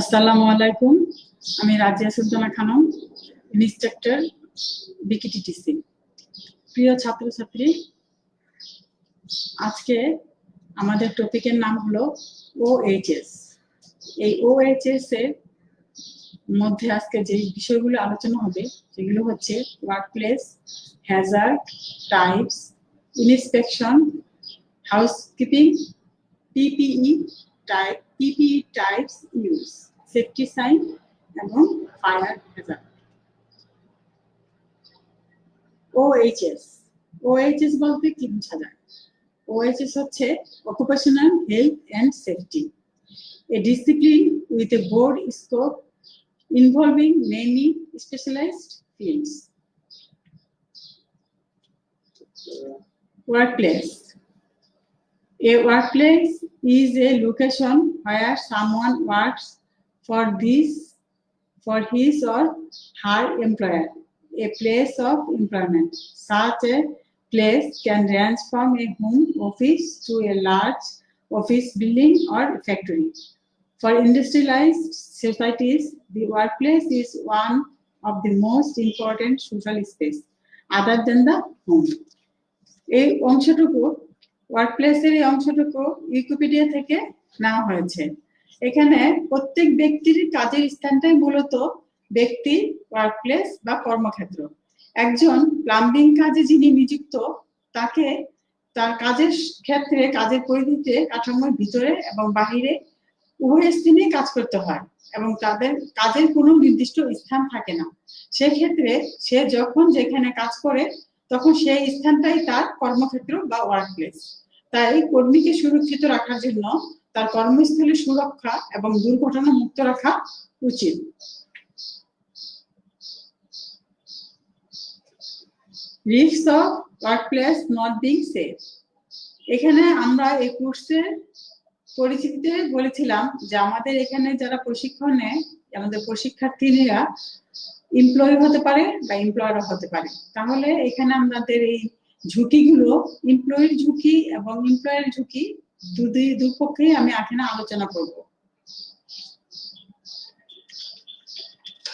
আসসালামু আলাইকুম। আমি রাজিয়া সুলতানা খানম, ইনস্ট্রাক্টর বিকিটিটিসি প্রিয় ছাত্রছাত্রী, আজকে আমাদের টপিকের নাম হলো ওএইচএস এই ওএইচএস এর মধ্যে আজকে যে বিষয়গুলো আলোচনা হবে, সেগুলো হচ্ছে workplace hazard types inspection housekeeping PPE type PPE types use safety sign এবং ফায়ার হ্যাজার্ড ওএইচএস ওএইচএস বলতে কি বোঝা যায় ওএইচএস হচ্ছে occupational health and safety a discipline with a broad scope involving many specialized fields. Workplace. A workplace is a location where someone works for this, for his or her employer, a place of employment. Such a place can range from a home office to a large office building or factory. For industrialized societies, the workplace is one of the most important social space other than the home. এই অংশটুকু ওয়ার্কপ্লেসের এই অংশটুকু Wikipedia থেকে নেওয়া হয়েছে এখানে প্রত্যেক ব্যক্তির কাজের স্থানটাই মূলত ব্যক্তি ওয়ার্কপ্লেস বা কর্মক্ষেত্র। একজন প্লাম্বিং কাজে যিনি নিযুক্ত, তাকে তার কাজের ক্ষেত্রে, কাজের পরিধিতে কাঠামোর ভিতরে এবং বাহিরে উভয় স্থানে কাজ করতে হয় এবং তাদের কাজের কোনো নির্দিষ্ট স্থান থাকে না। সেক্ষেত্রে সে যখন যেখানে কাজ করে, তখন সেই স্থানটাই তার কর্মক্ষেত্র বা ওয়ার্কপ্লেস তাই কর্মীকে সুরক্ষিত রাখার জন্য তার কর্মস্থলে সুরক্ষা এবং দুর্ঘটনা মুক্ত রাখা উচিত। Risk of workplace not being safe এখানে আমরা এই কোর্সের পরিচিতিতে বলেছিলাম যে আমাদের এখানে যারা প্রশিক্ষণ নেয় আমাদের প্রশিক্ষার্থীরা এমপ্লয়ি হতে পারে বা এমপ্লয়ারও হতে পারে। তাহলে এখানে আমাদের এই ঝুঁকিগুলো এমপ্লয়ির ঝুঁকি এবং এমপ্লয়ের ঝুঁকি দুই দুপক্ষে আমি আখেনা আলোচনা করব।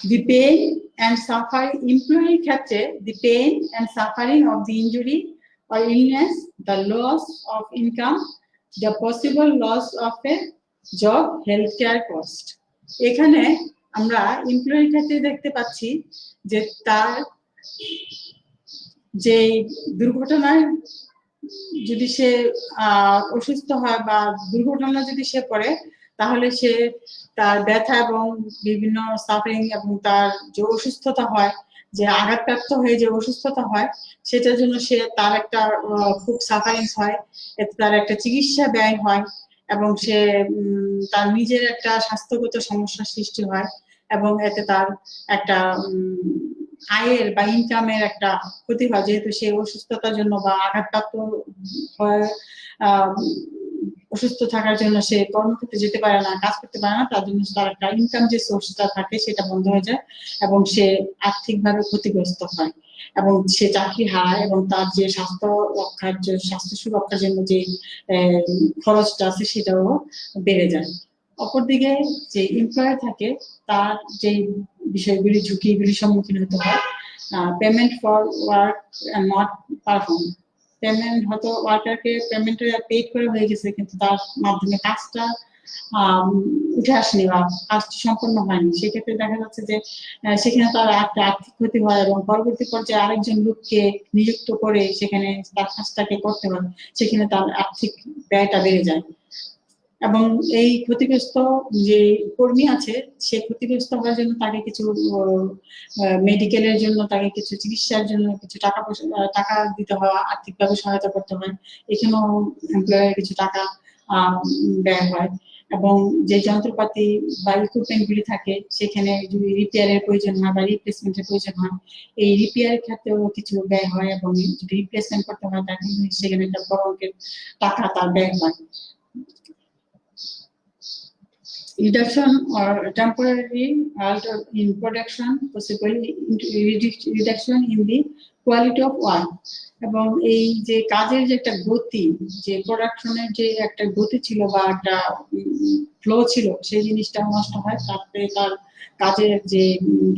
দি পেইন অ্যান্ড ক্ষেত্রে the suffering of the injury or illness the of income the possible loss of a job health care cost এখানে আমরা এমপ্লয়ির ক্ষেত্রে দেখতে পাচ্ছি যে তার যে দুর্ঘটনায় যদি সে অসুস্থ হয় বা দুর্ঘটনা যদি সে পড়ে তাহলে সে তার ব্যথা এবং বিভিন্ন সাফারিং এবং তার যে অসুস্থতা হয়, যে আঘাতপ্রাপ্ত হয়ে যে অসুস্থতা হয়, সেটার জন্য সে তার একটা খুব সাফারিংস হয়, এতে তার একটা চিকিৎসা ব্যয় হয় এবং সে তার নিজের একটা স্বাস্থ্যগত সমস্যার সৃষ্টি হয় এবং এতে তার একটা আয়ের বা ইনকামের একটা ক্ষতি হয়, যেহেতু সে অসুস্থতার জন্য বা আঘাতপ্রাপ্ত অসুস্থ থাকার জন্য সে কর্মক্ষেত্রে যেতে পারে না, কাজ করতে পারে না, তার জন্য তার একটা ইনকাম যে সোর্সটা থাকে সেটা বন্ধ হয়ে যায় এবং সে আর্থিকভাবে ক্ষতিগ্রস্ত হয় এবং সে চাকরি হারায় এবং তার যে স্বাস্থ্য রক্ষার যে, স্বাস্থ্য সুরক্ষার জন্য যে খরচটা আছে সেটাও বেড়ে যায়। অপরদিকে যে এমপ্লয়ার থাকে, তার যে বিষয়গুলি ঝুঁকিগুলির সম্মুখীন হতে হয়। Payment for work not perform payment হয়তো ওয়ার্কারকে পেমেন্ট পেড করে হয়ে গেছে, কিন্তু তার মাধ্যমে কাজটা উঠে আসেনি বা কাজটি সম্পন্ন হয়নি। সেক্ষেত্রে দেখা যাচ্ছে যে সেখানে তার একটা আর্থিক ক্ষতি হয় এবং পরবর্তী পর্যায়ে আরেকজন লোককে নিযুক্ত করে সেখানে তার কাজটাকে করতে হয়, সেখানে তার আর্থিক ব্যয়টা বেড়ে যায়। এবং এই ক্ষতিগ্রস্ত যে কর্মী আছে সে ক্ষতিগ্রস্ত হওয়ার জন্য তাকে কিছু মেডিকেলের জন্য, তাকে কিছু চিকিৎসার জন্য কিছু টাকা পয়সা টাকা দিতে হয়, আর্থিকভাবে সহায়তা করতে হয়, এখানেও এমপ্লয়ের কিছু টাকা ব্যয় হয়। এবং যে যন্ত্রপাতি বা ইকুইপমেন্ট গুলি থাকে, সেখানে যদি রিপেয়ারের প্রয়োজন হয় বা রিপ্লেসমেন্টের প্রয়োজন হয়, এই রিপেয়ারের ক্ষেত্রেও কিছু ব্যয় হয় এবং যদি রিপ্লেসমেন্ট করতে হয়, তাকে সেখানে একটা বড় অঙ্কের টাকা তার ব্যয় হয়। Reduction or temporary alter in production, possibly reduction in the quality of work. এবং এই যে কাজের যে একটা গতি যে প্রোডাকশনের যে একটা গতি ছিল বা একটা ফ্লো ছিল সেই জিনিসটা নষ্ট হয় তারপরে তার কাজের যে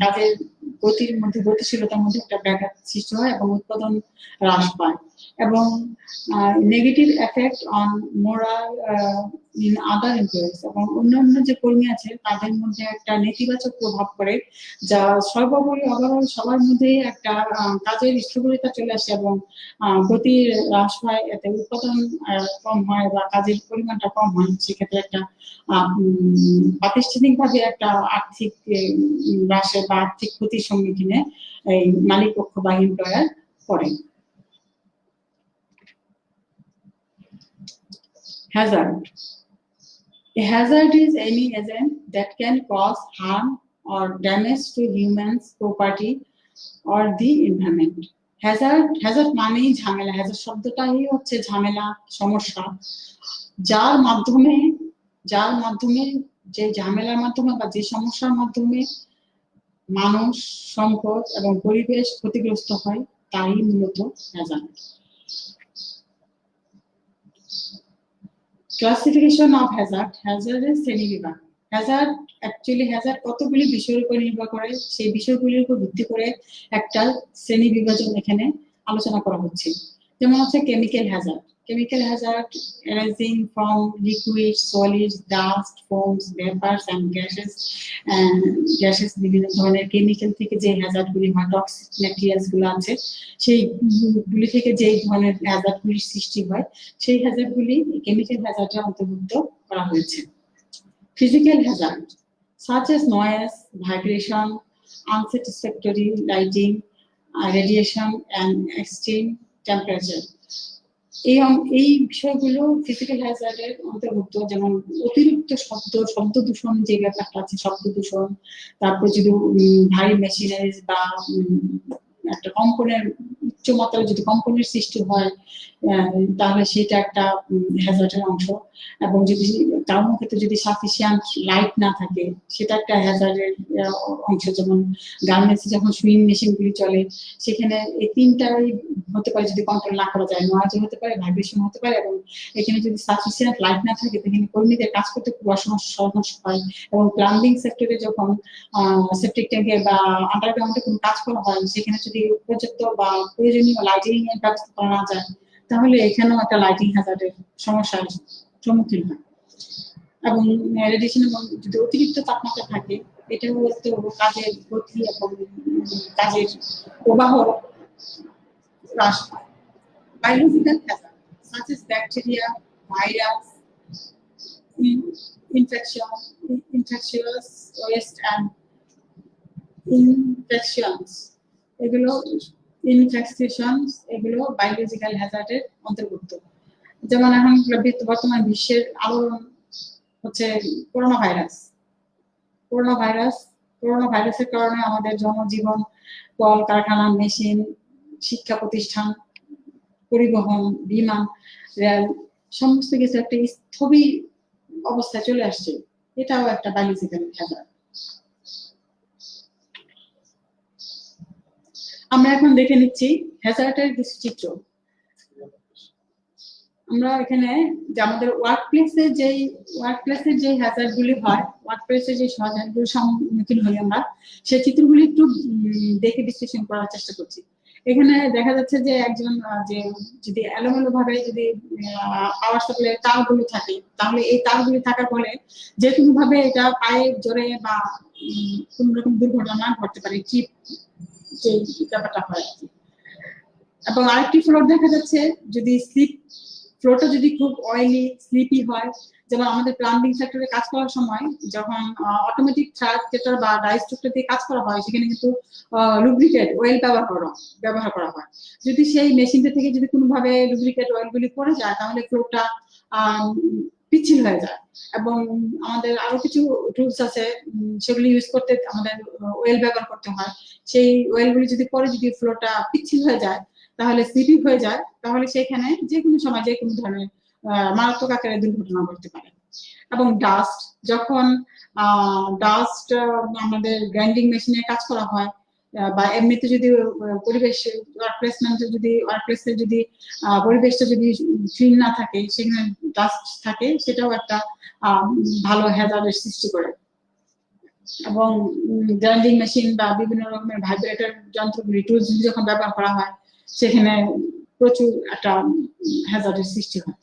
কাজের গতির মধ্যে গতিশীলতার মধ্যে একটা ব্যাঘাত সৃষ্টি হয় এবং উৎপাদন হ্রাস পায়। এবং negative effect on morale in other employees এবং অন্যান্য যে কর্মী আছে, তাদের মধ্যে একটা নেতিবাচক প্রভাব পড়ে, যা সর্বোপরি ওভারঅল সবার মধ্যেই একটা কাজের স্থবিরতা চলে আসে এবং গতি হ্রাস হয় এতে উৎপাদন কম হয় বা কাজের পরিমাণটা কম হয়। সেক্ষেত্রে একটা প্রাতিষ্ঠানিকভাবে একটা আর্থিক হ্রাসে বা আর্থিক ক্ষতির সম্মুখীনে এই মালিক পক্ষ বা এমপ্লয়ার পড়ে Hazard. A hazard is any agent that can cause harm or damage to humans, property, or the environment. Hazard hazard মানেই ঝামেলা হ্যাজার্ড শব্দটাই হচ্ছে ঝামেলা সমস্যা যার মাধ্যমে যার মাধ্যমে যে ঝামেলার মাধ্যমে বা যে সমস্যার মাধ্যমে মানুষ, সম্পদ এবং পরিবেশ ক্ষতিগ্রস্ত হয়, তাই মূলত হ্যাজার্ড ক্লাসিফিকেশন অফ হ্যাজার্ড হ্যাজার্ডের শ্রেণীবিভাগ হ্যাজার্ড অ্যাকচুয়ালি হ্যাজার্ড কতগুলি বিষয়ের উপর নির্ভর করে, সেই বিষয়গুলির উপর ভিত্তি করে একটা শ্রেণি বিভাজন এখানে আলোচনা করা হচ্ছে। যেমন হচ্ছে chemical hazard chemical hazard arising from liquids, solids, dust, foams, vapors and gases and gases বিভিন্ন ধরনের কেমিক্যাল থেকে যে হ্যাজার্ড গুলি হয় টক্সিক ম্যাটেরিয়ালসগুলো আছে সেই গুলি থেকে যে ধরনের হ্যাজার্ড গুলির সৃষ্টি হয় সেই হ্যাজার্ড গুলি কেমিক্যাল হ্যাজার্ডের অন্তর্ভুক্ত করা হয়েছে physical hazard such as noise, vibration, unsatisfactory lighting, uh, radiation and extreme temperature. এই এই বিষয়গুলো ফিজিক্যাল হ্যাজার্ডের অন্তর্ভুক্ত, যেমন অতিরিক্ত শব্দ শব্দ দূষণ যে ব্যাপারটা আছে, শব্দ দূষণ, তারপর যদি ভারী মেশিনারিজ বা একটা কম্পনের যদি কম্পনের সৃষ্টি হয় তাহলে সেটা একটা অংশ। এবং যদি যদি সাফিসিয়েন্ট লাইট না থাকে, সেটা একটা অংশ। যেমন যখন সুইং মেশিন গুলি চলে, সেখানে এই তিনটাই হতে পারে যদি কন্ট্রোল না করা যায়। নয়েজ হতে পারে ভাইব্রেশন হতে পারে এবং এখানে যদি সাফিসিয়েন্ট লাইট না থাকে, তাহলে কর্মীদের কাজ করতে খুব অসমস্যা সমস্যা হয়। এবং প্লাম্বিং সেক্টরে যখন সেপ্টিক ট্যাঙ্কে বা আন্ডারগ্রাউন্ডে কোনো কাজ করা হয়, সেখানে যদি উপযুক্ত বা প্রয়োজনীয় লাইটিং এর ব্যবস্থা করা না যায় তাহলে এখানেও একটা লাইটিং হ্যাজার্ডের সমস্যার সম্মুখীন হয়। এবং রেডিয়েশন এবং যদি অতিরিক্ত তাপমাত্রা থাকে এটাও হচ্ছে কাজের গতি এবং কাজের প্রবাহ হ্রাস পায়। Biological hazard such as bacteria, virus, in- infection, infections এগুলো ইনফেকশনস এগুলো বায়োলজিক্যাল হ্যাজার্ডের অন্তর্ভুক্ত। যেমন এখন বর্তমান বিশ্বের আলোড়ন হচ্ছে corona virus corona virus corona ভাইরাসের কারণে আমাদের জনজীবন, কল, কারখানা, মেশিন, শিক্ষা প্রতিষ্ঠান, পরিবহন বিমান রেল, সমস্ত কিছু একটা স্থবির অবস্থায় চলে আসছে। এটাও একটা বায়োলজিক্যাল হ্যাজার্ড আমরা এখন দেখে নিচ্ছি হ্যাজার্ডের কিছু চিত্র আমরা এখানে যে আমাদের ওয়ার্ক প্লেসে যেই ওয়ার্ক প্লেসে যে হ্যাজার্ড গুলি হয় ওয়ার্ক প্লেসে যে হ্যাজার্ড গুলির সম্মুখীন হই আমরা, সেই চিত্রগুলি একটু দেখে বিশ্লেষণ করার চেষ্টা করছি। এখানে দেখা যাচ্ছে যে একজন যে যদি এলোমেলো ভাবে যদি পাওয়ার সাপ্লাই তারগুলো থাকে, তাহলে এই তারগুলি থাকার ফলে যে কোনো ভাবে এটা পায়ে জোরে বা কোনো রকম দুর্ঘটনা ঘটতে পারে চিপ যে ব্যাপারটা হয় এবং আরেকটি ফ্লোর দেখা যাচ্ছে, যদি স্লিপ ফ্লোরটা যদি খুব অয়েলি স্লিপি হয়, যেমন আমাদের প্লাম্বিং সেক্টরে কাজ করার সময় যখন অটোমেটিক ট্রাকেটার বা ডাইস্ট্রাক্টর দিয়ে কাজ করা হয়, সেখানে কিন্তু লুব্রিকেট অয়েল ব্যবহার করা ব্যবহার করা হয়। যদি সেই মেশিনটা থেকে যদি কোনোভাবে লুব্রিকেট অয়েলগুলি পড়ে যায়, তাহলে ফ্লোরটা পিচ্ছিল হয়ে যায়। এবং আমাদের আরও কিছু টুলস আছে সেগুলি ইউজ করতে আমাদের ওয়েল ব্যবহার করতে হয়। সেই ওয়েলগুলি যদি পরে যদি ফ্লোরটা পিচ্ছিল হয়ে যায়, তাহলে স্লিপি হয়ে যায়, তাহলে সেখানে যে কোনো সময় যে কোনো ধরনের মারাত্মক আকারে দুর্ঘটনা ঘটতে পারে। এবং ডাস্ট যখন ডাস্ট আমাদের গ্রাইন্ডিং মেশিনে কাজ করা হয় বা এমনিতে যদি পরিবেশ ওয়ার্ক প্লেসমেন্টে যদি ওয়ার্ক প্লেসে যদি পরিবেশটা যদি ক্লিন না থাকে, সেখানে ডাস্ট থাকে, সেটাও একটা ভালো হ্যাজার্ডের সৃষ্টি করে। এবং গ্রাইন্ডিং মেশিন বা বিভিন্ন রকমের ভাইব্রেটর যন্ত্রগুলি টুলস যখন ব্যবহার করা হয়, সেখানে প্রচুর একটা হ্যাজার্ডের সৃষ্টি হয়।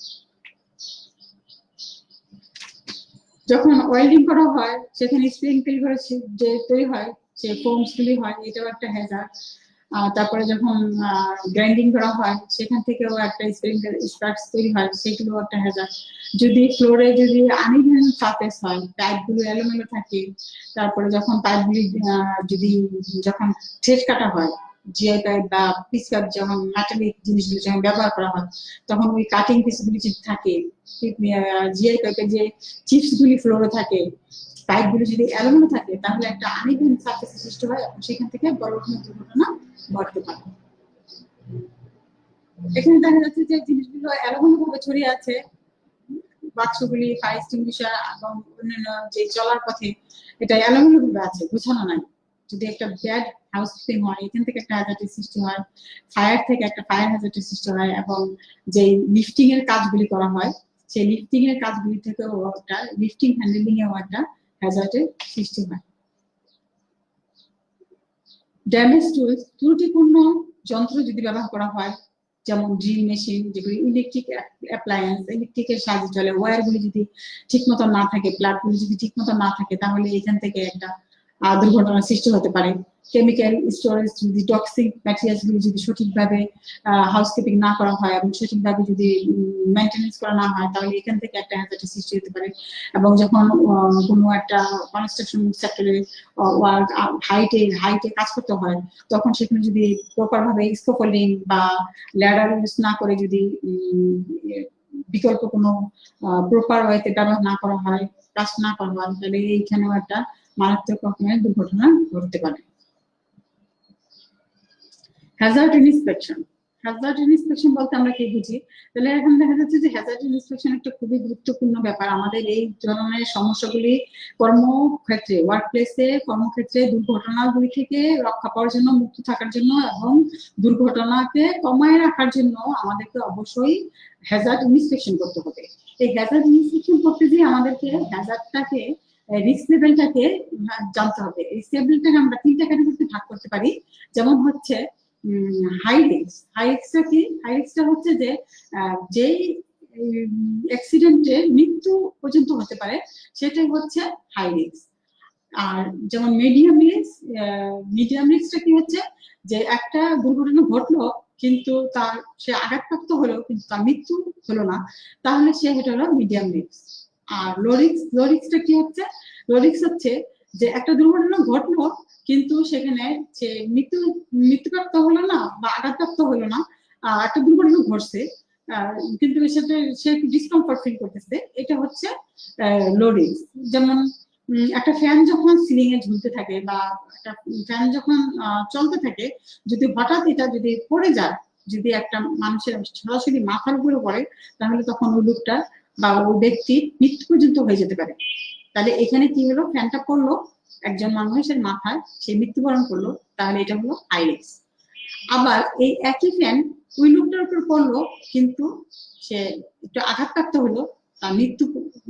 যখন ওয়েল্ডিং করা হয়, সেখানে স্প্রিংকেল করে যে তৈরি হয় যে ফোমস হয় এটাও একটা হ্যাজার্ড তারপরে যখন গ্রাইন্ডিং করা হয়, সেখান থেকেও একটা স্প্রিংকেল স্পার্কস তৈরি হয় সেগুলো একটা হ্যাজার যদি ফ্লোরে যদি আনইভেন সারফেস হয় পাইপগুলো এলোমেলো থাকে, তারপরে যখন পাইপ গুলি যদি যখন থ্রেড কাটা হয় জিআই পাইপ বা পিস পাইপ যখন মেটালিক জিনিসগুলো যখন ব্যবহার করা হয়, তখন ওই কাটিং পিস গুলি যদি থাকে জিআই পাইপের যে চিপস গুলি ফ্লোরে থাকে পাইপগুলো যদি এলোমেলো থাকে, তাহলে একটা আনইভেন সারফেস সৃষ্টি হয় সেখান থেকে বড় রকমের দুর্ঘটনা ঘটতে পারে। এখানে দেখা যাচ্ছে যে জিনিসগুলো এলোমেলো ভাবে ছড়িয়ে আছে। বাক্সগুলি ফায়ার এক্সটিংগুইশার এবং অন্যান্য যে চলার পথে এটা এলোমেলো ভাবে আছে, গোছানো নাই। যদি একটা ব্যাড হাউস হাউসকিপিং হয়, এখান থেকে একটা হ্যাজার্ডের সৃষ্টি হয় ফায়ার থেকে একটা ফায়ার হ্যাজার্ডের সৃষ্টি হয় এবং যে লিফটিং এর কাজগুলি করা হয়, সেই লিফটিং এর কাজগুলি থেকেও একটা লিফটিং হ্যান্ডেলিং এও একটা হ্যাজার্ডের সৃষ্টি হয়। ড্যামেজ টুলস ত্রুটিপূর্ণ যন্ত্র যদি ব্যবহার করা হয়, যেমন ড্রিল মেশিন যেগুলি ইলেকট্রিক অ্যাপ্লায়েন্স ইলেকট্রিকের সাহায্যে চলে ওয়্যারগুলি যদি ঠিক মতো না থাকে প্লাগগুলি যদি ঠিক মতো না থাকে, তাহলে এখান থেকে একটা দুর্ঘটনার সৃষ্টি হতে পারে। কেমিক্যাল স্টোরেজ যদি টক্সিক ম্যাটেরিয়ালস গুলি যদি সঠিকভাবে হাউসকিপিং না করা হয় এবং সঠিকভাবে যদি মেনটেনেন্স করা না হয়, তাহলে এখান থেকে একটা হ্যাজার্ডের সৃষ্টি হতে পারে। এবং যখন কোনো একটা কনস্ট্রাকশন সেক্টরে ওয়ার্ক হাইটে হাইটে কাজ করতে হয়, তখন সেখানে যদি প্রপার ভাবে স্কোফোল্ডিং বা ল্যাডার ইউজ না করে যদি বিকল্প কোনো প্রপার ওয়েতে ব্যবহার না করা হয় কাজ না করা হয়, তাহলে এইখানেও একটা মারাত্মক রকমের দুর্ঘটনা ঘটতে পারে। হ্যাজার্ড হ্যাজার্ড বলতে আমরা কি বুঝি? তাহলে এখন দেখা যাচ্ছে যে হ্যাজার্ড একটা খুবই গুরুত্বপূর্ণ ব্যাপার। আমাদের এই ধরনের সমস্যাগুলি কর্মক্ষেত্রে ওয়ার্ক প্লেসে কর্মক্ষেত্রে দুর্ঘটনাগুলি থেকে রক্ষা পাওয়ার জন্য, মুক্ত থাকার জন্য এবং দুর্ঘটনাকে কমায় রাখার জন্য আমাদেরকে অবশ্যই হ্যাজার্ড ইন্সপেকশন করতে হবে। এই হ্যাজার্ড ইন্সপেকশন করতে গিয়ে আমাদেরকে হ্যাজার্ডটাকে রিস্ক লেভেলটাকে জানতে হবে। এই লেভেলটাকে আমরা তিনটা ক্যাটাগরিতে ভাগ করতে পারি। যেমন হচ্ছে হাই রিস্ক হাই রিস্কটা কি? হাই রিস্কটা হচ্ছে যে যেই অ্যাক্সিডেন্টে মৃত্যু পর্যন্ত হতে পারে, সেটাই হচ্ছে হাই রিস্ক আর যেমন মিডিয়াম রিস্ক মিডিয়াম রিস্কটা কি হচ্ছে যে, একটা দুর্ঘটনা ঘটলো, কিন্তু তার, সে আঘাতপ্রাপ্ত হলো, কিন্তু তার মৃত্যু হলো না, তাহলে সে হলো মিডিয়াম রিস্ক আর লো রিস্ক লো রিস্কটা কি হচ্ছে? লো রিস্ক হচ্ছে যে একটা দুর্ঘটনা ঘটলো, কিন্তু সেখানে সে মৃত্যু, মৃত্যুপ্রাপ্ত হলো না বা আঘাতপ্রাপ্ত হলো না একটা দুর্ঘটনা ঘটছে কিন্তু সেটা, সে ডিসকমফর্ট ফিল করতেছে। এটা হচ্ছে লো রিস্ক যেমন একটা ফ্যান যখন সিলিং এ ঝুলতে থাকে বা একটা ফ্যান যখন চলতে থাকে, যদি হঠাৎ এটা যদি পড়ে যায়, যদি একটা মানুষের সরাসরি মাথার উপরে পড়ে, তাহলে তখন ওই লোকটা বা ওই ব্যক্তির মৃত্যু পর্যন্ত হয়ে যেতে পারে। তাহলে এখানে কি হলো? ফ্যানটা পড়ল, একজন মানুষের মাথায় সে মৃত্যুবরণ করল, তাহলে এটা হলো হাই আবার এই একই ফ্যান ওই লোকটার উপর পড়ল, কিন্তু সে একটু আঘাতপ্রাপ্ত হলো, তার মৃত্যু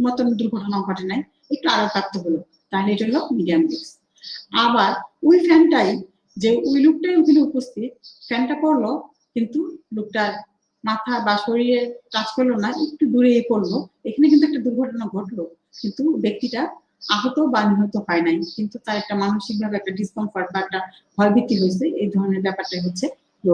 মতন দুর্ঘটনা ঘটে নাই, একটু আঘাত আঘাতপ্রাপ্ত হলো, তাহলে এটা হলো মিডিয়াম রিস্ক। আবার ওই ফ্যানটাই, যে ওই লোকটাই ওখানে উপস্থিত, ফ্যানটা পড়ল, কিন্তু লোকটার মাথা বা শরীরে কাজ করল না, একটু দূরে পড়ল। এখানে কিন্তু একটা দুর্ঘটনা ঘটলো। কিন্তু ব্যক্তিটা আহত বা নিহত হয় নাই। কিন্তু তার একটা মানসিক ভাবে একটা ডিসকমফর্ট বা একটা ভয়ভীতি হয়েছে। এই ধরনের ব্যাপারটা হচ্ছে লো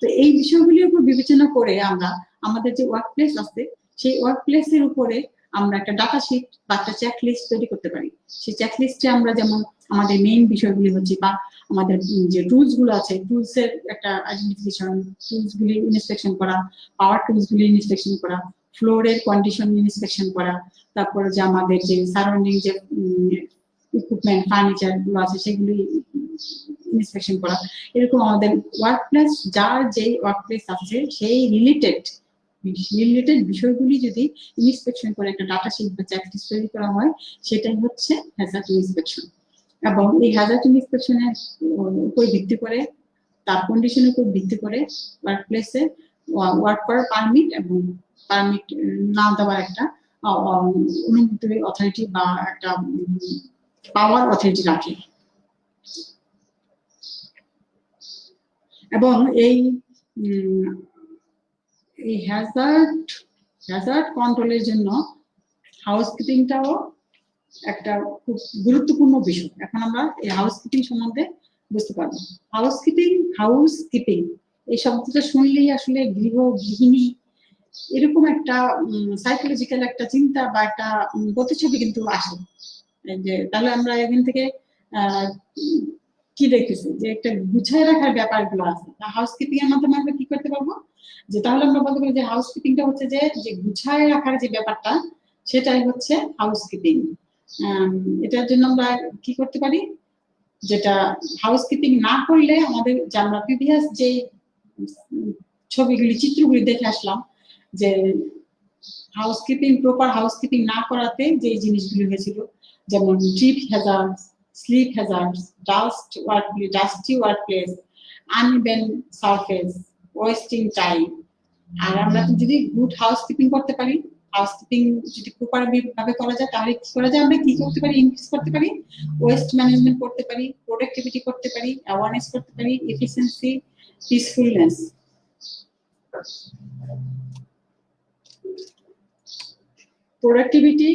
তো এই বিষয়গুলির উপর বিবেচনা করে আমরা, আমাদের যে ওয়ার্ক প্লেস আছে, সেই ওয়ার্ক প্লেসের উপরে আমরা একটা ডাটা শিট বা একটা চেক লিস্ট তৈরি করতে পারি। সেই চেক লিস্টে আমরা যেমন আমাদের মেইন বিষয়গুলি হচ্ছে বা আমাদের যে টুলসগুলো আছে টুলস এর একটা আইডেন্টিফিকেশন টুলস গুলি ইনস্পেকশন করা পাওয়ার টুলস গুলি ইনস্পেকশন করা ফ্লোরের কন্ডিশন ইনস্পেকশন করা, তারপরে যে আমাদের যে সারাউন্ডিং যে ইকুইপমেন্ট ফার্নিচারগুলো আছে সেগুলি ইনস্পেকশন করা। এরকম আমাদের ওয়ার্ক প্লেস যার যেই ওয়ার্ক প্লেস আছে, সেই রিলেটেড রিলেটেড বিষয়গুলি যদি ইন্সপেকশন করে একটা ডাটা শিট বা চ্যাকলিস্ট তৈরি করা হয়, সেটাই হচ্ছে হ্যাজার্ড ইন্সপেকশন এবং এই হ্যাজার্ড ইন্সপেকশনের উপর ভিত্তি করে, তার কন্ডিশনের উপর ভিত্তি করে ওয়ার্ক প্লেসে ওয়ার্ক করার পারমিট এবং পারমিট না দেওয়ার একটা অনুমতি অথরিটি বা একটা পাওয়ার অথরিটি রাখে। এবং এই এই হ্যাজার্ড হ্যাজার্ড কন্ট্রোলের জন্য হাউসকিপিংটাও একটা খুব গুরুত্বপূর্ণ বিষয়। এখন আমরা এই হাউসকিপিং সম্বন্ধে বুঝতে পারব। হাউসকিপিং হাউসকিপিং এই শব্দটা শুনলেই আসলে গৃহ গৃহিণী এরকম একটা সাইকোলজিক্যাল একটা চিন্তা বা একটা প্রতিচ্ছবি কিন্তু আসে। যে, তাহলে আমরা এখান থেকে কি দেখতেছি? যে একটা গুছায় রাখার ব্যাপারগুলো আছে। হাউসকিপিং এর মাধ্যমে আমরা কি করতে পারব? যে তাহলে আমরা বলতে পারি যে হাউসকিপিংটা হচ্ছে যে যে গুছায় রাখার যে ব্যাপারটা, সেটাই হচ্ছে হাউসকিপিং এটার জন্য আমরা কি করতে পারি? যেটা হাউসকিপিং না করলে আমাদের যে আমরা প্রিভিয়াস যে ছবিগুলি, চিত্রগুলি দেখে আসলাম, যে হাউসকিপিং প্রপার হাউসকিপিং না করাতে যে জিনিসগুলি হয়েছিল, যেমন trip hazard slip hazard dust work dusty work place uneven surface wasting time আর আমরা যদি গুড হাউসকিপিং করতে পারি হাউসকিপিং যদি প্রপার ভাবে করা যায়, তাহলে কি করা যায়? আমরা কি করতে পারি? ইনক্রিজ করতে পারি? ওয়েস্ট ম্যানেজমেন্ট করতে পারি? প্রোডাক্টিভিটি করতে পারি? অ্যাওয়ারনেস করতে পারি? Efficiency peacefulness productivity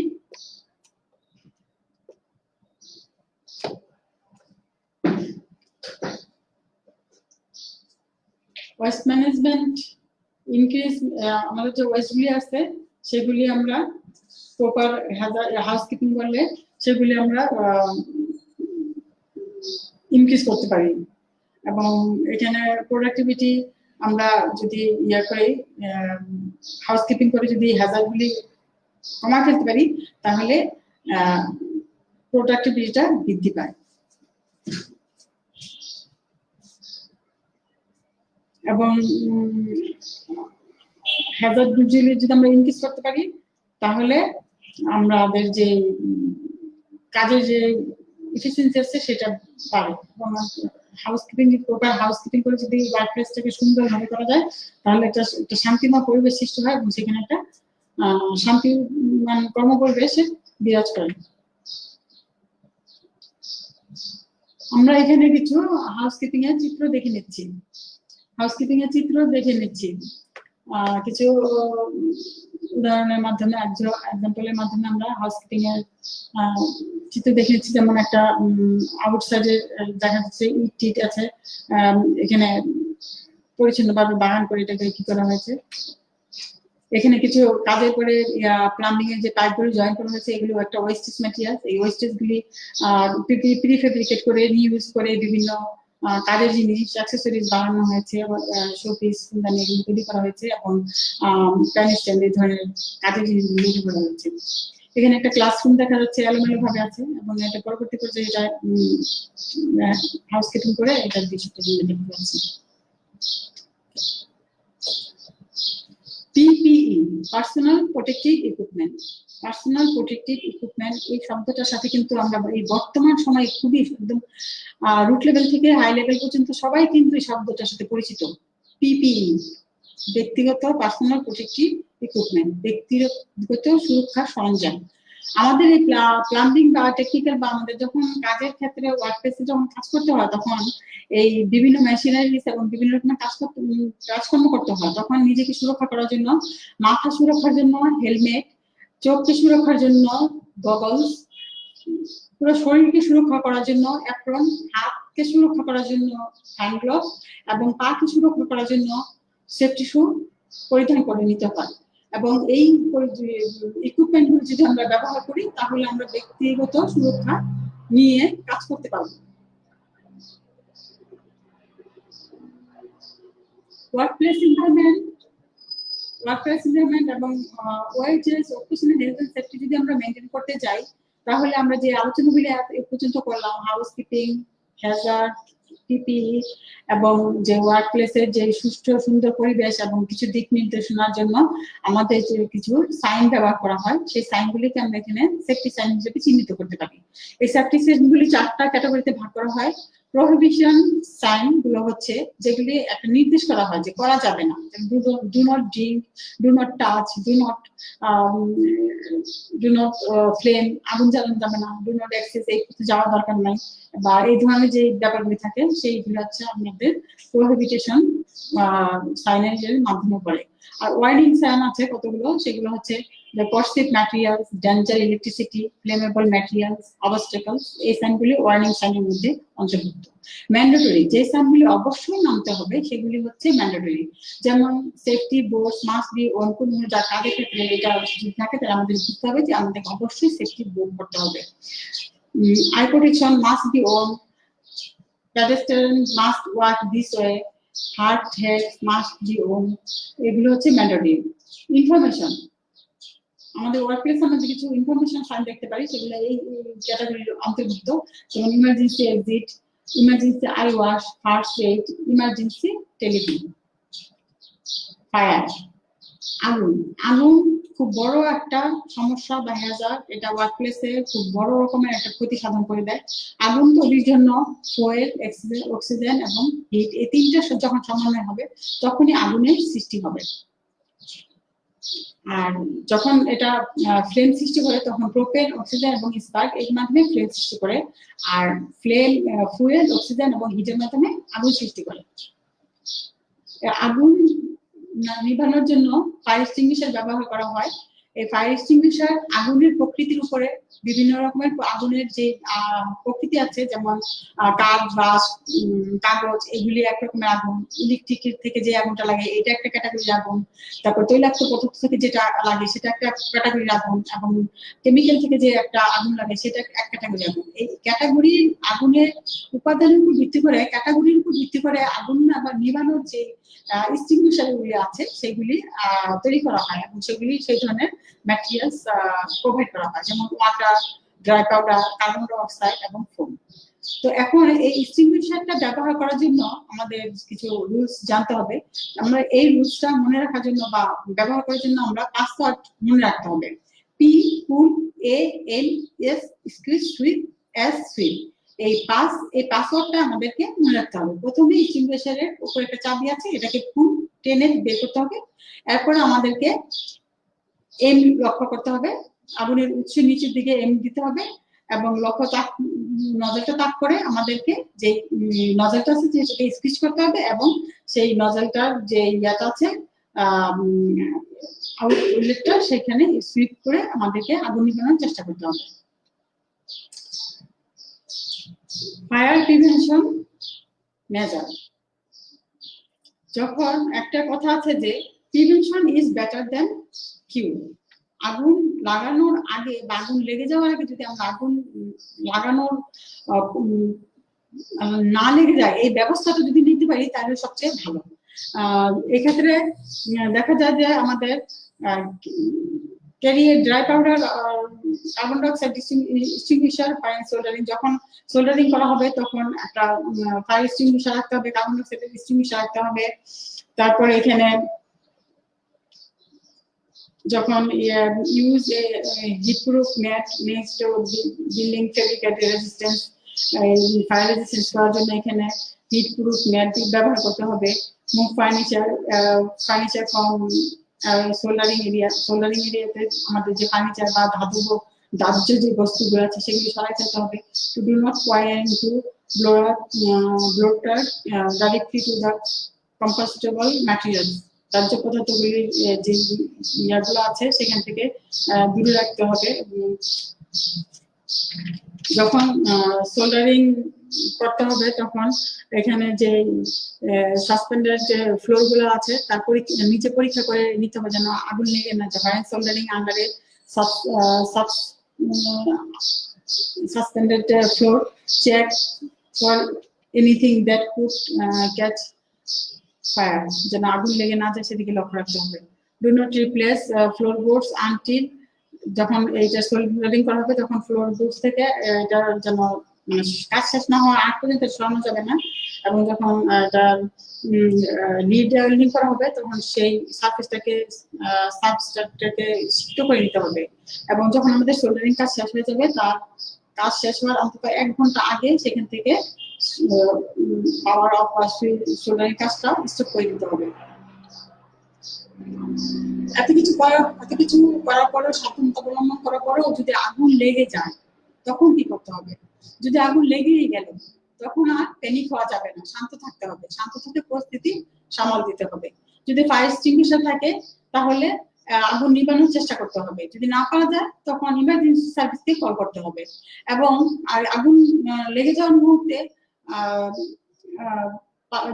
waste management increase আমাদের যে ওয়েস্টগুলি আছে, সেগুলি আমরা প্রপার হাউসকিপিং করলে সেগুলি আমরা ইনক্রিজ করতে পারি। এবং এখানে প্রোডাক্টিভিটি আমরা যদি ইয়ে করি হাউসকিপিং করে যদি হ্যাজারগুলি কমা ফেলতে পারি, তাহলে প্রোডাক্টিভিটিটা বৃদ্ধি পায়। এবং হ্যাজার্ড গুলি যদি আমরা ইনক্রিজ করতে পারি, তাহলে আমাদের যে কাজের যে এফিসিয়েন্সি আছে সেটা বাড়ে এবং হাউসকিপিং প্রপার হাউসকিপিং করে যদি ওয়ার্ক প্লেসটাকে সুন্দরভাবে করা যায়, তাহলে একটা একটা শান্তিময় পরিবেশ সৃষ্টি হয় এবং সেখানে একটা শান্তি মানে কর্মপরিবেশে বিরাজ করে। আমরা এখানে কিছু হাউসকিপিং এর চিত্র দেখে নিচ্ছি। হাউসকিপিং এর চিত্র দেখে নিচ্ছি। কিছু উদাহরণের মাধ্যমে এক্সাম্পলের মাধ্যমে আমরা হাউসকিপিং এর চিত্র দেখে নিচ্ছি। যেমন একটা আউটসাইডে দেখা যাচ্ছে ইট টিট আছে। এখানে পরিচ্ছন্নভাবে বাগান করে এটাকে কি করা হয়েছে। এখানে কিছু কাজের করে প্লাম্বিং এর যে পাইপগুলো জয়েন করা হয়েছে, এগুলো একটা ওয়েস্টেজ ম্যাটেরিয়াল এই ওয়েস্টেজ গুলি প্রিফেব্রিকেট করে ইউজ করে বিভিন্ন কাজের জিনিস অ্যাক্সেসরিজ বানানো হয়েছে শোপিস ফুলদানি এগুলো তৈরি করা হয়েছে এবং প্যান স্ট্যান্ড এই ধরনের কাজের জিনিসগুলো তৈরি করা হয়েছে। এখানে একটা ক্লাসরুম দেখা যাচ্ছে এলোমেলো ভাবে আছে এবং এটা পরবর্তী পর্যায়ে এটা হাউসকিপিং করে এটার দৃশ্যটা দেখতে পাচ্ছি। PPE personal protective equipment personal protective equipment এই শব্দটার সাথে কিন্তু আমরা এই বর্তমান সময়ে খুবই একদম রুট লেভেল থেকে হাই লেভেল পর্যন্ত সবাই কিন্তু এই শব্দটার সাথে পরিচিত। পিপিই ব্যক্তিগত পার্সোনাল প্রোটেক্টিভ ইকুইপমেন্ট ব্যক্তিগত সুরক্ষা সরঞ্জাম। আমাদের এই প্লাম্বিং বা টেকনিক্যাল বা আমাদের যখন কাজের ক্ষেত্রে ওয়ার্কপ্লেসে যখন কাজ করতে হয়, তখন এই বিভিন্ন মেশিনারিজ এবং বিভিন্ন রকমের কাজ কাজকর্ম করতে হয়। তখন নিজেকে সুরক্ষা করার জন্য, মাথা সুরক্ষার জন্য হেলমেট চোখকে সুরক্ষার জন্য গগলস পুরো শরীরকে সুরক্ষা করার জন্য অ্যাপ্রন হাতকে সুরক্ষা করার জন্য হ্যান্ড গ্লোভ এবং পাকে সুরক্ষা করার জন্য সেফটি শু পরিধান করে নিতে হয়। এবং এই ইকুইপমেন্টগুলো যদি আমরা ব্যবহার করি, তাহলে আমরা ব্যক্তিগত সুরক্ষা নিয়ে কাজ করতে পারব। ওয়ার্কপ্লেস এনভায়রনমেন্ট ওয়ার্কপ্লেস এনভায়রনমেন্ট এবং ওয়েজেস অকুপেশনাল সেফটি যদি আমরা মেনটেন করতে যাই তাহলে আমরা যে আলোচনাগুলি এ পর্যন্ত করলাম হাউসকিপিং হ্যাজার্ড পিপিই এবং যে ওয়ার্ক প্লেসের যে সুষ্ঠু, সুন্দর পরিবেশ এবং কিছু দিক নির্দেশনার জন্য আমাদের যে কিছু সাইন ব্যবহার করা হয়, সেই সাইনগুলিকে আমরা এখানে সেফটি সাইন হিসেবে চিহ্নিত করতে পারি। এই সেফটি সাইনগুলি চারটা ক্যাটাগরিতে ভাগ করা হয়। প্রহিবিশন সাইনগুলো হচ্ছে, যেগুলি একটা নির্দেশ করা হয় যে করা যাবে না। Do not drink do not touch do not do not flame আগুন জ্বালানো যাবে না ডু নট অ্যাক্সেস এই কিছু যাওয়ার দরকার নাই। বা এই ধরনের যে ব্যাপারগুলি থাকে, সেইগুলো হচ্ছে আপনাদের প্রহিবিটেশন সাইনের মাধ্যমে পড়ে। আর ওয়ার্নিং সাইন আছে কতগুলো? সেগুলো হচ্ছে corrosive materials, danger electricity, flammable materials, obstacles এই সাইনগুলি ওয়ার্নিং সাইনের মধ্যে অন্তর্ভুক্ত। ম্যান্ডেটরি যে সাইনগুলি অবশ্যই নামতে হবে সেগুলি হচ্ছে ম্যান্ডেটরি যেমন safety board must be on কোন যা কাজের ক্ষেত্রে এটা যদি থাকে তাহলে আমাদের বুঝতে হবে যে আমাদের অবশ্যই সেফটি বোর্ড করতে হবে। Eye protection must be on pedestrian must walk this way hard hat must be on এগুলো হচ্ছে ম্যান্ডেটরি ইনফরমেশন আমাদের ওয়ার্ক প্লেস আমরা কিছু ইনফরমেশন সাইন দেখতে পারি, সেগুলো এই ক্যাটাগরির অন্তর্ভুক্ত। যেমন emergency exit emergency eye wash first aid emergency telephone fire আগুন। আগুন খুব বড় একটা সমস্যা বা হ্যাজার্ড এটা ওয়ার্ক প্লেসে খুব বড় রকমের একটা ক্ষতি সাধন করে দেয়। আগুন তৈরির জন্য ফুয়েল অক্সিজেন এবং হিট এই তিনটা যখন সমন্বয় হবে, তখনই আগুনের সৃষ্টি হবে। আর যখন এটা ফ্লেম সৃষ্টি করে, তখন প্রোপেন অক্সিজেন এবং স্পার্ক এর মাধ্যমে ফ্লেম সৃষ্টি করে। আর ফ্লেম ফুয়েল অক্সিজেন এবং হিটের মাধ্যমে আগুন সৃষ্টি করে। আগুন নিভানোর জন্য ফায়ার এক্সটিংগুইশার ব্যবহার করা হয়। এই ফায়ার এক্সটিংগুইশার আগুনের প্রকৃতির উপরে বিভিন্ন রকমের আগুনের যে প্রকৃতি আছে, যেমন কাঠ বাঁশ কাগজ, এগুলি এক রকমের আগুন ইলেকট্রিক থেকে যে আগুনটা লাগে, এটা একটা ক্যাটাগরির আগুন। তারপর তৈলাক্ত পদার্থ থেকে যেটা লাগে, সেটা একটা ক্যাটাগরির আগুন। এবং কেমিক্যাল থেকে যে একটা আগুন লাগে, সেটা এক ক্যাটাগরি আগুন। এই ক্যাটাগরির আগুনের উপাদানের উপর ভিত্তি করে ক্যাটাগরির উপর ভিত্তি করে আগুন আবার নিবানোর যে এক্সটিংগুইশার গুলি আছে, সেগুলি তৈরি করা হয় এবং সেগুলি সেই ধরনের ম্যাটেরিয়ালস প্রোভাইড করা হয়। যেমন water dry powder carbon dioxide এবং ফোম তো এখন এই এক্সটিংগুইশারটা ব্যবহার করার জন্য আমাদের কিছু রুলস জানতে হবে। আমরা এই রুলসটা মনে রাখার জন্য বা ব্যবহার করার জন্য আমরা পাসওয়ার্ড মনে রাখতে হবে। P full A L S screech sweep S sweep এই পাস, এই পাসওয়ার্ডটা আমাদেরকে মনে রাখতে হবে। প্রথমে এক্সটিংগুইশারের উপর একটা চাবি আছে, এটাকে ফুল টেনে বের করতে হবে। এরপরে আমাদেরকে এম লক্ষ্য করতে হবে। আগুনের উৎস নিচের দিকে এম দিতে হবে এবং লক্ষ্য তাক নজলটা তাক করে আমাদেরকে যে নজলটা আছে সেটাকে স্কিচ করতে হবে এবং সেই নজলটার যে ইয়াটা আছে আউটলেটটা সেখানে সুইপ করে আমাদেরকে আগুন নিবানোর চেষ্টা করতে হবে। ফায়ার প্রিভেনশন মেজার যখন একটা কথা আছে যে prevention is better than cure আগুন লাগানোর আগে বা আগুন লেগে যাওয়ার আগে যদি আমরা আগুন লাগানোর না লেগে যায়, এই ব্যবস্থাটা যদি নিতে পারি, তাহলে সবচেয়ে ভালো। এক্ষেত্রে দেখা যায় যে আমাদের carrier dry powder carbon dioxide extinguisher fire soldering যখন সোল্ডারিং করা হবে, তখন একটা ফায়ার এক্সটিংগুইশার রাখতে হবে কার্বন ডাইঅক্সাইড এক্সটিংগুইশার রাখতে হবে। তারপরে এখানে যখন use heat proof mat next building fabricate resistance fire resistance করার জন্য এখানে হিট প্রুফ ম্যাট ব্যবহার করতে হবে। Move furniture furniture from soldering area soldering এরিয়াতে আমাদের যে ফার্নিচার বা ধাতব দাহ্য যে বস্তুগুলো আছে, সেগুলি সরাই ফেলতে হবে। To do not point to blower blotter directly to the compostable materials দাহ্য পদার্থগুলির যে ইয়াগুলো আছে, সেখান থেকে দূরে রাখতে হবে। যখন সোল্ডারিং করতে হবে তখন এখানে যে সাসপেন্ডেড যে ফ্লোরগুলো আছে, তার পরীক্ষা নিচে পরীক্ষা করে নিতে হবে যেন আগুন লেগে না যায়। সোল্ডারিং আন্ডারে suspended floor check for anything that could catch fire যেন আগুন লেগে না যায়, সেদিকে লক্ষ্য রাখতে হবে। Do not replace floor boards until যখন এইটা সোল্ডারিং করা হবে, তখন ফ্লোর বোর্ডস থেকে এটা যেন কাজ শেষ না হওয়ার আগ পর্যন্ত সরানো যাবে না। এবং যখন তার ওয়েল্ডিং করা হবে, তখন সেই সার্ফেসটাকে সাবস্ট্রাকটাকে সিদ্ধ করে নিতে হবে। এবং যখন আমাদের সোল্ডারিং কাজ শেষ হয়ে যাবে, তার কাজ শেষ হওয়ার অন্তত এক ঘণ্টা আগে সেখান থেকে পাওয়ার অফ সোল্ডারিং কাজটা স্টপ করে দিতে হবে। এত কিছু করা, এত কিছু করার পরেও সাবধানতা অবলম্বন করার পরেও যদি আগুন লেগে যায়, তখন কি করতে হবে? যদি আগুন লেগেই গেল, তখন আর প্যানিক হওয়া যাবে না। শান্ত থাকতে হবে। শান্ত থেকে পরিস্থিতি সামাল দিতে হবে। যদি ফায়ার এক্সটিংগুইশার থাকে, তাহলে আগুন নিবানোর চেষ্টা করতে হবে। যদি না পাওয়া যায়, তখন ইমার্জেন্সি সার্ভিসকে কল করতে হবে। এবং, আর আগুন লেগে যাওয়ার মুহূর্তে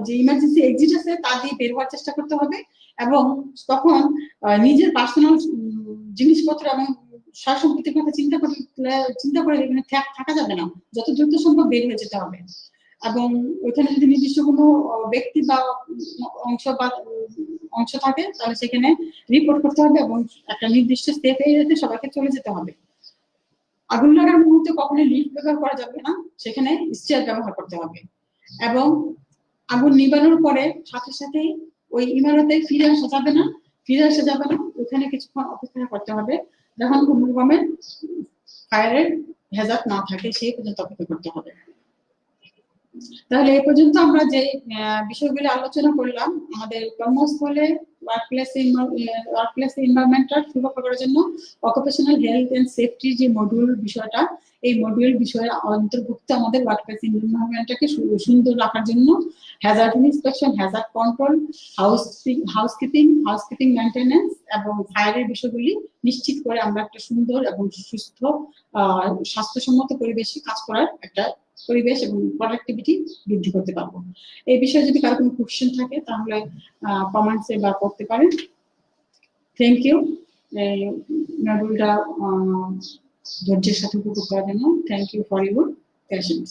যে ইমার্জেন্সি এক্সিট আছে, তা দিয়ে বের হওয়ার চেষ্টা করতে হবে। এবং তখন নিজের পার্সোনাল জিনিসপত্র এবং সম্পত্তির কথা চিন্তা করে চিন্তা করে এখানে থাক- যাবে না। যত দ্রুত সম্ভব বের হয়ে যেতে হবে। এবং ওইখানে যদি নির্দিষ্ট কোনো ব্যক্তি বা অংশ বা অংশ থাকে, তাহলে সেখানে রিপোর্ট করতে হবে এবং একটা নির্দিষ্ট সেফ এরিয়াতে সবাইকে চলে যেতে হবে। আগুন লাগার মুহূর্তে কখনোই লিফট ব্যবহার করা যাবে না। সেখানে স্টেয়ার ব্যবহার করতে হবে। এবং আগুন নিবানোর পরে সাথে সাথে ওই ইমারতে ফিরে আসা যাবে না। ফিরে আসা যাবে না। ওখানে কিছুক্ষণ অপেক্ষা করতে হবে। যখন কোনো রকমের ফায়ারের হেজাত না থাকে সেই পর্যন্ত অপেক্ষা করতে হবে। তাহলে এই পর্যন্ত আমরা যে বিষয়গুলো আলোচনা করলাম, আমাদের কর্মস্থলে ওয়ার্ক প্লেস ওয়ার্ক প্লেস এনভায়রনমেন্টটা সুরক্ষা করার জন্য অকুপেশনাল হেলথ এন্ড সেফটি যে মডিউল বিষয়টা, এই মডিউল বিষয়ে অন্তর্ভুক্ত আমাদের ওয়ার্ক প্লেস এনভায়রনমেন্টটাকে সুন্দর রাখার জন্য hazard inspection hazard control house housekeeping housekeeping maintenance এবং ফায়ারের বিষয়গুলি নিশ্চিত করে আমরা একটা সুন্দর এবং সুস্থ স্বাস্থ্যসম্মত পরিবেশে কাজ করার একটা পরিবেশ এবং প্রোডাক্টিভিটি বৃদ্ধি করতে পারব। এই বিষয়ে যদি কারও কোনো কোশ্চেন থাকে, তাহলে কমেন্টসে বা করতে পারেন। থ্যাংক ইউ নডুলটা ধৈর্যের সাথে উপভোগ করার জন্য thank you for your patience